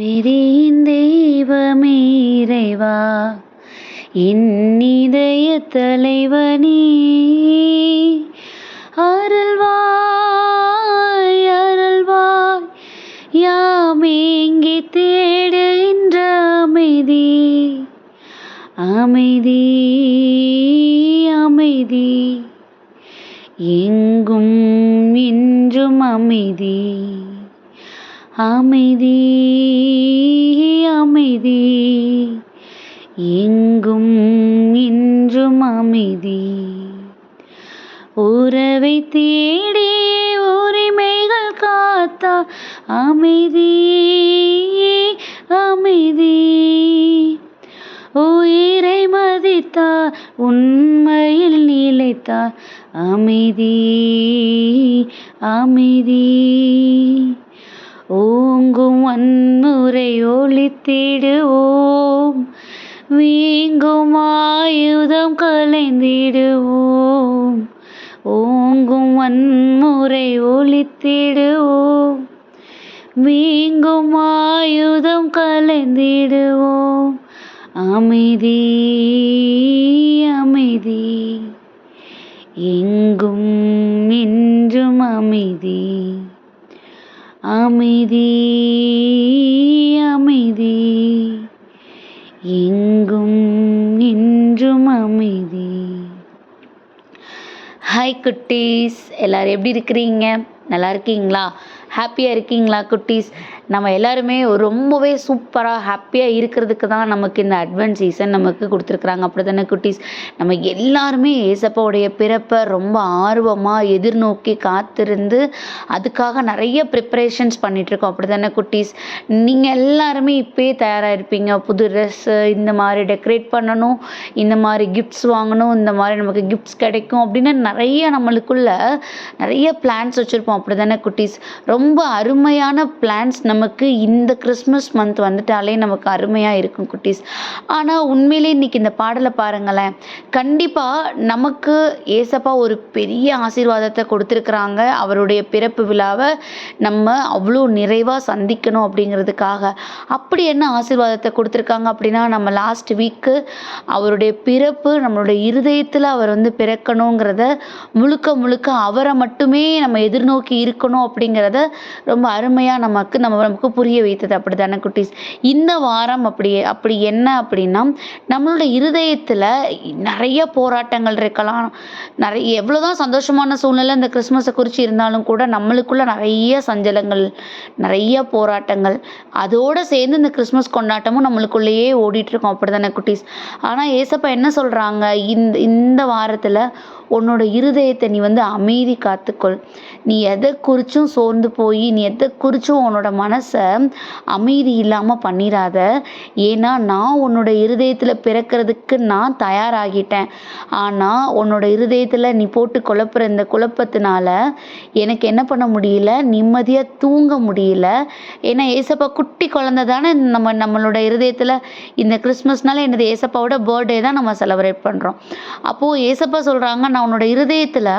விதியின் தெய்வமே இறைவா இன்னிதய தலைவனே. அருள்வாய் அருள்வாய் யாமேங்கி தேடுகின்ற அமைதி. அமைதி அமைதி எங்கும் இன்றும் அமைதி. அமைதி அமைதி. எங்கும் இன்றும் அமைதி. உறவை தேடி உரிமைகள் காத்தா அமைதி அமைதி. உயிரை மதித்தா உண்மையில் நிலைத்தா அமைதி அமைதி. ஓங்கும் வன்முறை ஒழித்திடுவோம் வீங்கும் ஆயுதம் கலைந்திடுவோம். ஓங்கும் வன்முறை ஒழித்திடுவோம் வீங்கும் ஆயுதம் கலைந்திடுவோம். அமைதி அமைதி. எங்கும் ஹாய் குட்டீஸ். எல்லோரும் எப்படி இருக்கிறீங்க? நல்லா இருக்கீங்களா? ஹாப்பியாக இருக்கீங்களா குட்டீஸ்? நம்ம எல்லாருமே ரொம்பவே சூப்பராக ஹாப்பியாக இருக்கிறதுக்கு தான் நமக்கு இந்த அட்வென்ட் சீசன் நமக்கு கொடுத்துருக்குறாங்க. அப்படி தானே குட்டீஸ்? நம்ம எல்லாருமே ஏசப்பாவுடைய பிறப்பை ரொம்ப ஆர்வமாக எதிர்நோக்கி காத்திருந்து அதுக்காக நிறைய ப்ரிப்பரேஷன்ஸ் பண்ணிகிட்ருக்கோம் அப்படி தானே குட்டீஸ்? நீங்கள் எல்லாருமே இப்போயே தயாராக இருப்பீங்க புது ட்ரெஸ்ஸு இந்த மாதிரி டெக்கரேட் பண்ணணும் இந்த மாதிரி கிஃப்ட்ஸ் வாங்கணும் இந்த மாதிரி நமக்கு கிஃப்ட்ஸ் கிடைக்கும் அப்படின்னு நிறைய நம்மளுக்குள்ள நிறைய பிளான்ஸ் வச்சுருப்போம். அப்படி தானே குட்டீஸ்? ரொம்ப அருமையான பிளான்ஸ் நமக்கு இந்த கிறிஸ்மஸ் மந்த் வந்துட்டாலே நமக்கு அருமையாக இருக்கும் குட்டீஸ். ஆனால் உண்மையிலே இன்றைக்கி இந்த பாடலை பாருங்களேன். கண்டிப்பாக நமக்கு ஏசப்பா ஒரு பெரிய ஆசீர்வாதத்தை கொடுத்துருக்குறாங்க. அவருடைய பிறப்பு விழாவை நம்ம அவ்வளோ நிறைவாக சந்திக்கணும் அப்படிங்கிறதுக்காக. அப்படி என்ன ஆசீர்வாதத்தை கொடுத்துருக்காங்க அப்படின்னா நம்ம லாஸ்ட் வீக்கு அவருடைய பிறப்பு நம்மளுடைய இருதயத்தில் அவர் வந்து பிறக்கணுங்கிறத முழுக்க முழுக்க அவரை மட்டுமே நம்ம எதிர்நோக்கி இருக்கணும் அப்படிங்கிறத ரொம்ப அருமையாக நமக்கு நம்ம நமக்கு புரிய வைத்தது அப்படி தானே குட்டீஸ்? இந்த வாரம் அப்படி அப்படி என்ன அப்படின்னா நம்மளோட இருதயத்தில் நிறைய போராட்டங்கள் இருக்கலாம். நிறைய எவ்வளோ தான் சந்தோஷமான சூழ்நிலை இந்த கிறிஸ்மஸை குறித்து இருந்தாலும் கூட நம்மளுக்குள்ள நிறைய சஞ்சலங்கள் நிறைய போராட்டங்கள். அதோடு சேர்ந்து இந்த கிறிஸ்மஸ் கொண்டாட்டமும் நம்மளுக்குள்ளேயே ஓடிட்டுருக்கோம் அப்படி தானே குட்டீஸ்? ஆனால் ஏசப்பா என்ன சொல்கிறாங்க இந்த இந்த வாரத்தில் உன்னோட இருதயத்தை நீ வந்து அமைதி காத்துக்கொள். நீ எதை குறித்தும் சோர்ந்து போய் நீ எதை குறித்தும் உன்னோட மனசை அமைதி இல்லாமல் பண்ணிடாத ஏன்னா நான் உன்னோட இருதயத்தில் பிறக்கிறதுக்கு நான் தயாராகிட்டேன். ஆனால் உன்னோட இருதயத்தில் நீ போட்டு குழப்புற இந்த குழப்பத்தினால எனக்கு என்ன பண்ண முடியல? நிம்மதியாக தூங்க முடியல. ஏன்னா ஏசப்பா குட்டி குழந்த தானே. நம்ம நம்மளோட இருதயத்தில் இந்த கிறிஸ்மஸ்னால எனது ஏசப்பாவோட பர்த்டே தான் நம்ம செலப்ரேட் பண்ணுறோம் அப்போது ஏசப்பா சொல்கிறாங்க நான் உன்னோட இருதயத்தில்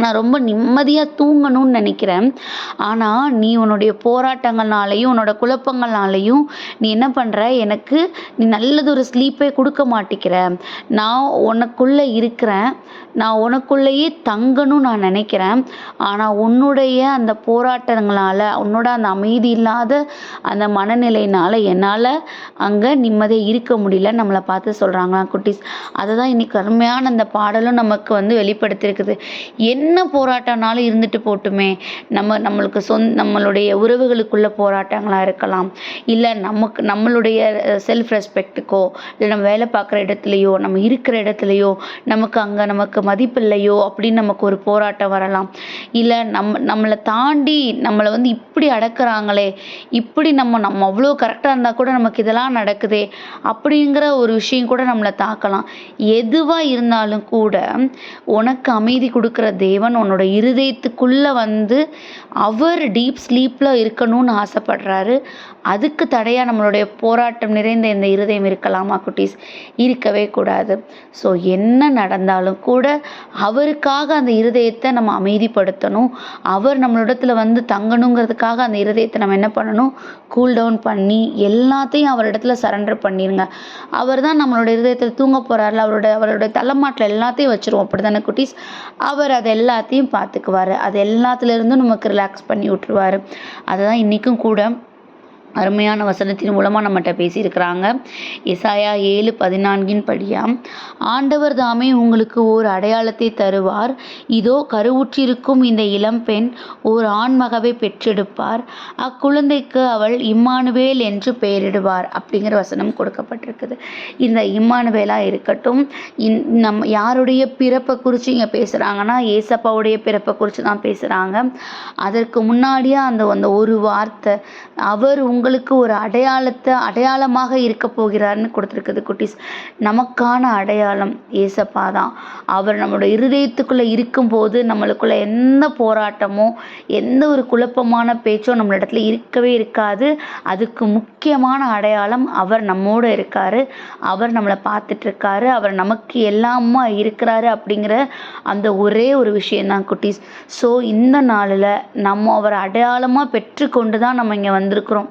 நான் ரொம்ப நிம்மதியாக தூங்கணும்னு நினைக்கிறேன். ஆனால் நீ உன்னுடைய போராட்டங்கள்னாலையும் உன்னோட குழப்பங்கள்னாலையும் நீ என்ன பண்ணுற எனக்கு நீ நல்லது ஒரு ஸ்லீப்பே கொடுக்க மாட்டேங்கிற நான் உனக்குள்ளே இருக்கிறேன். நான் உனக்குள்ளேயே தங்கணும்னு நான் நினைக்கிறேன். ஆனால் உன்னுடைய அந்த போராட்டங்களால் உன்னோட அந்த அமைதி இல்லாத அந்த மனநிலையினால் என்னால் அங்கே நிம்மதியாக இருக்க முடியல. நம்மளை பார்த்து சொல்கிறாங்களா குட்டீஸ். அதை தான் இன்றைக்கி அருமையான அந்த பாடலும் நமக்கு வந்து வெளிப்படுத்தியிருக்குது. என்ன போராட்டம்னாலும் இருந்துட்டு போட்டுமே. நம்ம நம்மளுக்கு சொந் நம்மளுடைய உறவுகளுக்குள்ள போராட்டங்களாக இருக்கலாம். இல்லை நமக்கு நம்மளுடைய செல்ஃப் ரெஸ்பெக்ட்டுக்கோ இல்லை நம்ம வேலை பார்க்குற இடத்துலையோ நம்ம இருக்கிற இடத்துலையோ நமக்கு அங்கே நமக்கு மதிப்பில்லையோ அப்படின்னு நமக்கு ஒரு போராட்டம் வரலாம். இல்லை நம்ம நம்மளை தாண்டி நம்மளை வந்து இப்படி அடக்குறாங்களே இப்படி நம்ம நம்ம அவ்வளோ கரெக்டாக இருந்தால் கூட நமக்கு இதெல்லாம் நடக்குதே அப்படிங்கிற ஒரு விஷயம் கூட நம்மளை தாக்கலாம். எதுவாக இருந்தாலும் கூட உனக்கு அமைதி கொடுக்குற தேவன் உன்னோட இருதயத்துக்குள்ளே வந்து அவர் டீப் ஸ்லீப்பில் இருக்கணும்னு ஆசைப்படுறாரு. அதுக்கு தடையாக நம்மளுடைய போராட்டம் நிறைந்த இந்த இருதயம் இருக்கலாமா குட்டீஸ்? இருக்கவே கூடாது. ஸோ என்ன நடந்தாலும் கூட அவருக்காக அந்த இருதயத்தை நம்ம அமைதிப்படுத்தணும். அவர் நம்மளிடத்துல வந்து தங்கணுங்கிறதுக்காக அந்த இருதயத்தை நம்ம என்ன பண்ணணும்? கூல் டவுன் பண்ணி எல்லாத்தையும் அவரிடத்துல சரண்டர் பண்ணிடுங்க அவர் தான் நம்மளோட இருதயத்தில் தூங்க போகிறாரில்ல அவரோட அவரோட தலைமாட்டில் எல்லாத்தையும் வச்சுருவோம். அப்படி தானே குட்டீஸ்? அவர் அதை எல்லாத்தையும் பார்த்துக்குவார். அது எல்லாத்துலேருந்தும் நமக்கு ரிலாக்ஸ் பண்ணி விட்ருவாரு அதுதான் இன்றைக்கும் கூட அருமையான வசனத்தின் மூலமாக நம்மகிட்ட பேசியிருக்கிறாங்க. இசாயா ஏழு பதினான்கின் படியாம். ஆண்டவர் தாமே உங்களுக்கு ஓர் அடையாளத்தை தருவார். இதோ கருவுற்றிருக்கும் இந்த இளம்பெண் ஓர் ஆண்மகவை பெற்றெடுப்பார். அக்குழந்தைக்கு அவள் இம்மானுவேல் என்று பெயரிடுவார் அப்படிங்கிற வசனம் கொடுக்கப்பட்டிருக்குது. இந்த இம்மானுவேலாக இருக்கட்டும் இன் நம் யாருடைய பிறப்பை குறித்து இங்கே பேசுகிறாங்கன்னா ஏசப்பாவுடைய பிறப்பை குறித்து தான் பேசுகிறாங்க அதற்கு முன்னாடியே அந்த அந்த ஒரு வார்த்தை அவர் உங்களுக்கு ஒரு அடையாளத்தை அடையாளமாக இருக்க போகிறார்னு கொடுத்துருக்குது குட்டீஸ். நமக்கான அடையாளம் ஏசப்பா தான். அவர் நம்மளோட இருதயத்துக்குள்ளே இருக்கும்போது நம்மளுக்குள்ள எந்த போராட்டமோ எந்த ஒரு குழப்பமான பேச்சோ நம்மளிடத்துல இருக்கவே இருக்காது. அதுக்கு முக்கியமான அடையாளம் அவர் நம்மோடு இருக்கார். அவர் நம்மளை பார்த்துட்ருக்காரு. அவர் நமக்கு எல்லாமா இருக்கிறாரு அப்படிங்கிற அந்த ஒரே ஒரு விஷயந்தான் குட்டீஸ். ஸோ இந்த நாளில் நம்ம அவர் அடையாளமாக பெற்றுக்கொண்டு தான் நம்ம இங்கே வந்திருக்கிறோம்.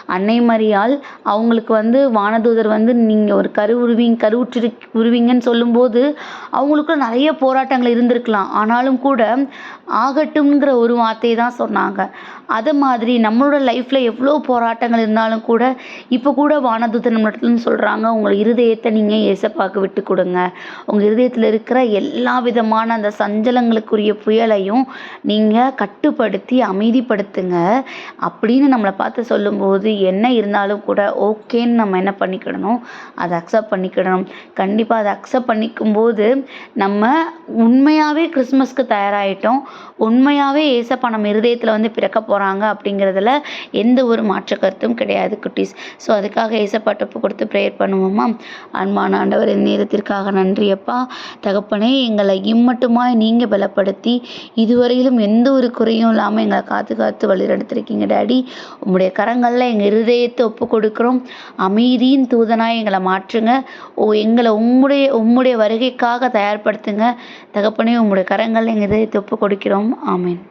அன்னை மரியாள் அவங்களுக்கு வந்து வானதூதர் வந்து நீங்கள் ஒரு கரு உருவிங் கருவுற்று உருவிங்கன்னு சொல்லும்போது அவங்களுக்குள்ள நிறைய போராட்டங்கள் இருந்திருக்கலாம். ஆனாலும் கூட ஆகட்டும்ங்கிற ஒரு வார்த்தையை தான் சொன்னாங்க. அது மாதிரி நம்மளோட லைஃப்பில் எவ்வளோ போராட்டங்கள் இருந்தாலும் கூட இப்போ கூட வானதூதர் நம்மளத்துலன்னு சொல்கிறாங்க உங்கள் இருதயத்தை நீங்கள் ஏசப்பாக்கு விட்டு கொடுங்க. உங்கள் இருதயத்தில் இருக்கிற எல்லா விதமான அந்த சஞ்சலங்களுக்குரிய புயலையும் நீங்கள் கட்டுப்படுத்தி அமைதிப்படுத்துங்க. அப்படின்னு நம்மளை பார்த்து சொல்லும்போது என்ன இருந்தாலும் கூட ஓகேன்னு நம்ம என்ன பண்ணிக்கிடணும்? அதை அக்செப்ட் பண்ணிக்கிடணும். கண்டிப்பாக அதை அக்செப்ட் பண்ணிக்கும்போது நம்ம உண்மையாகவே கிறிஸ்மஸ்க்கு தயாராகிட்டோம் உண்மையாகவே ஏசப்பா நம்ம இருதயத்தில் வந்து பிறக்க போகிறாங்க அப்படிங்கிறதுல எந்த ஒரு மாற்று கருத்தும் கிடையாது குட்டீஸ். ஸோ அதுக்காக ஏசப்பா ஒப்பு கொடுத்து ப்ரேயர் பண்ணுவோமா? அன்பான ஆண்டவர் இந்த நேரத்திற்காக நன்றியப்பா தகப்பனே எங்களை இம்மட்டுமாய் நீங்கள் பலப்படுத்தி இதுவரையிலும் எந்த ஒரு குறையும் இல்லாமல் எங்களை காத்து காத்து வழிநடத்திருக்கீங்க டேடி. உங்களுடைய கரங்களில் எங்கள் இருதயத்தை ஒப்பு கொடுக்குறோம் அமைதியின் தூதனாய் எங்களை மாற்றுங்க. ஓ எங்களை உம்முடைய உம்முடைய வருகைக்காக தயார்படுத்துங்க. தகப்பனே உம்முடைய கரங்களில் எங்கள் இதயத்தை ஒப்பு கொடுக்கிறோம் ஆமீன்.